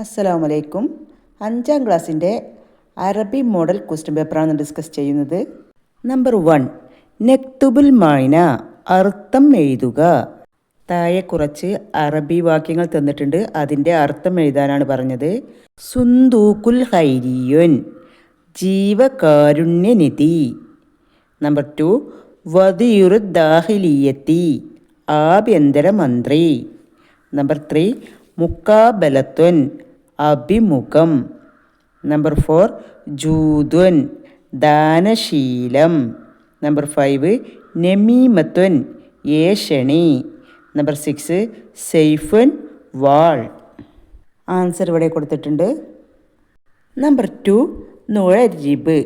അസ്സലാമു വലൈക്കും അഞ്ചാം ക്ലാസ്സിന്റെ അറബി മോഡൽ ക്വസ്റ്റ്യൻ പേപ്പറാണ് ഡിസ്കസ് ചെയ്യുന്നത്. നമ്പർ വൺ നെക്തുബുൽ മൈന അർത്ഥം എഴുതുക. താഴെ കുറച്ച് അറബി വാക്യങ്ങൾ തന്നിട്ടുണ്ട്. അതിന്റെ അർത്ഥം എഴുതാനാണ് പറഞ്ഞത്. സുന്ദൂക്കുൽ ഹൈരിയുൻ ജീവകാരുണ്യനിധി. നമ്പർ ടു വദിയുറു ദാഹിലിയത്തി ആഭ്യന്തരമന്ത്രി. നമ്പർ ത്രീ മുക്കാബലത്വൻ അഭിമുഖം. നമ്പർ ഫോർ ജൂതുൻ ദാനശീലം. നമ്പർ ഫൈവ് നമീമത്വൻ ഏഷണി. നമ്പർ സിക്സ് സെയ്ഫൻ വാൾ. ആൻസർ ഇവിടെ കൊടുത്തിട്ടുണ്ട്. നമ്പർ ടു നുഴരിബ്.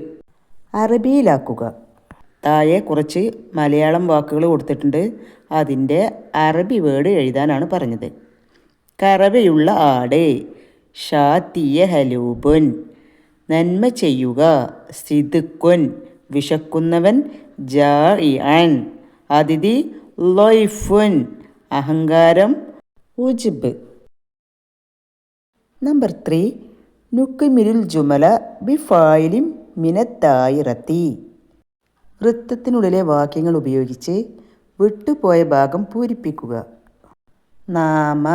അറബിയിലാക്കുക. താഴെ കുറച്ച് മലയാളം വാക്കുകൾ കൊടുത്തിട്ടുണ്ട്. അതിന്റെ അറബി വേർഡ് എഴുതാനാണ് പറഞ്ഞത്. കറവയുള്ള ആട്. ഷാത്തിയ ഹലൂബുൻ നന്മ ചെയ്യുക സിദുക്കുൻ. വിശക്കുന്നവൻ ജാഇഅൻ. അതിഥി ലൊയ്ഫുൻ. അഹങ്കാരം ഉജിബ്. Number three. നുക്കുമിരുൽ ജുമല ബി ഫായിലിം മിനത്തായിറത്തി. വൃത്തത്തിനുള്ളിലെ വാക്യങ്ങൾ ഉപയോഗിച്ച് വിട്ടുപോയ ഭാഗം പൂരിപ്പിക്കുക. നാമ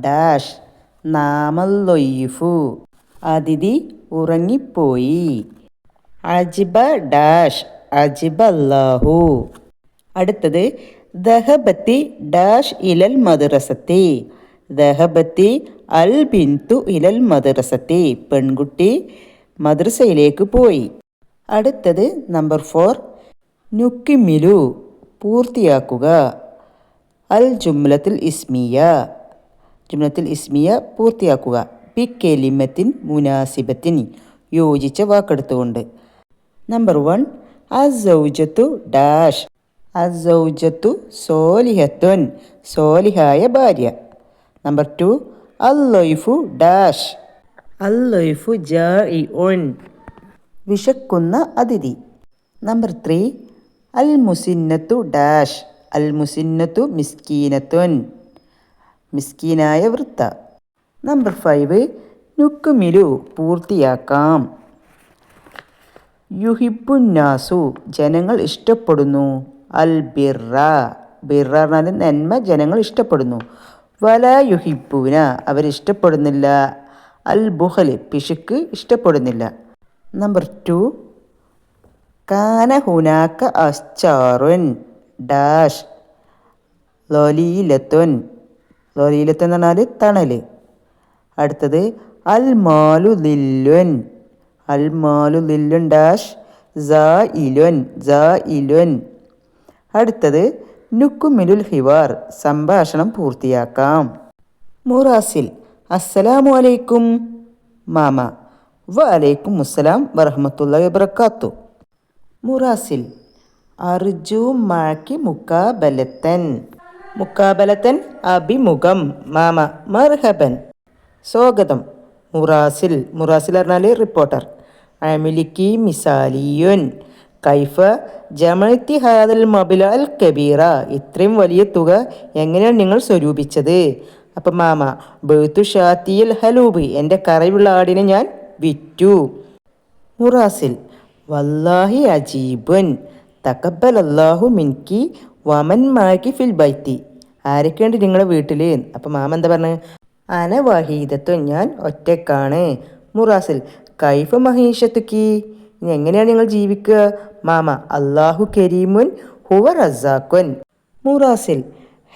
ഡാഷ്. നാമല്ലൊയ്ഫു. അതിഥി ഉറങ്ങിപ്പോയി. അജിബ ഡാഷ് അജിബല്ലാഹു. അടുത്തത് ദഹബത്തി ഡാഷ് ഇലൽ മദ്രസത്തി. ദഹബത്തി അൽ ബിന്തു ഇലൽ മദ്രസത്തി. പെൺകുട്ടി മദ്രസയിലേക്ക് പോയി. അടുത്തത് നമ്പർ ഫോർ നുക്കിമിലു പൂർത്തിയാക്കുക. അൽ ജുംലത്തിൽ ഇസ്മിയ. ജുംലത്തിൽ ഇസ്മിയ പൂർത്തിയാക്കുക. പി. കെലിമത്തിൻ മുനാസിബത്തിൻ യോജിച്ച വാക്കെടുത്തുകൊണ്ട്. നമ്പർ വൺ അസൗജത്തു ഡാഷ്. അസൗജത്തു സോലിഹത്തുൻ സോലിഹായ ഭാര്യ. നമ്പർ ടു അല്ലൊയ്ഫു ഡാഷ്. അല്ലൊയ്ഫു ജാഇഉൻ വിശക്കുന്ന അതിഥി. നമ്പർ ത്രീ അൽ മുസിന്നത്തു ഡാഷ്. അൽ മുസിന്നത്തു മിസ്കീനത്വൻ. മിസ്കീനായ വൃത്ത. നമ്പർ ഫൈവ് നുക്കുമിലു പൂർത്തിയാക്കാം. യുഹിബുന്നാസു ജനങ്ങൾ ഇഷ്ടപ്പെടുന്നു. അൽ ബിറ ബിറ നന്മ ജനങ്ങൾ ഇഷ്ടപ്പെടുന്നു. വല യുഹിബുന അവരിഷ്ടപ്പെടുന്നില്ല അൽ ബുഹൽ പിശുക്ക് ഇഷ്ടപ്പെടുന്നില്ല. നമ്പർ ടു കാന ഹുനാക്ക അസ്ചാറുൻ ഡാഷ് ലൊലീലത്വൻ ലൊലീലത്വൻ എന്ന് പറഞ്ഞാൽ തണൽ അടുത്തത് അൽ മാലു ലില്ലുൻ അൽ മാലു ലില്ലുൻ ഡാഷ് ജാ ഇലുൻ ജാ ഇലുൻ അടുത്തത് നുക്കുമിലുൽ ഹിവാർ സംഭാഷണം പൂർത്തിയാക്കാം. മുറാസിൽ അസ്സലാമു അലൈക്കും മാമ. വലൈക്കും അസ്സലാം വറഹമത്തുള്ള വബർക്കാത്തു മുറാസിൽ അർജു മാക്കി മുക്കാബലത്തൻ. മുക്കാബലത്തൻ അഭിമുഖം. മാമ മർഹബൻ. സ്വാഗതം. മുറാസിൽ മുറാസിൽ പറഞ്ഞാൽ റിപ്പോർട്ടർ. അമിലിക്കി മിസാലിയുൻ. കൈഫ ജമത്തി ഹാദൽ മബില അൽ കബീറ. ഇത്രയും വലിയ തുക എങ്ങനെയാണ് നിങ്ങൾ സ്വരൂപിച്ചത്? അപ്പം മാമ ബേത്തു ഷാത്തിയൽ ഹലൂബ് എന്റെ കറയുള്ള ആടിനെ ഞാൻ വിറ്റു. മുറാസിൽ വല്ലാഹി അജീബൻ. തക്കബൽ അല്ലാഹു മിൻകി വമൻ മാക്കി ഫിൽ ബൈത്തി. ആരൊക്കെയുണ്ട് നിങ്ങളുടെ വീട്ടിൽ അപ്പം മാമ എന്താ പറഞ്ഞത് അന വഹീദത്വം ഞാൻ ഒറ്റക്കാണ്. മുറാസിൽ കൈഫ മഹീഷത്തുക്കി. ഇനി എങ്ങനെയാണ് നിങ്ങൾ ജീവിക്കുക? മാമ അള്ളാഹു കരീമുൻ ഹുവ റസാഖുൻ. മുറാസിൽ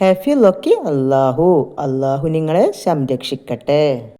ഹെഫിലൊക്കി അള്ളാഹു അള്ളാഹു നിങ്ങളെ സംരക്ഷിക്കട്ടെ.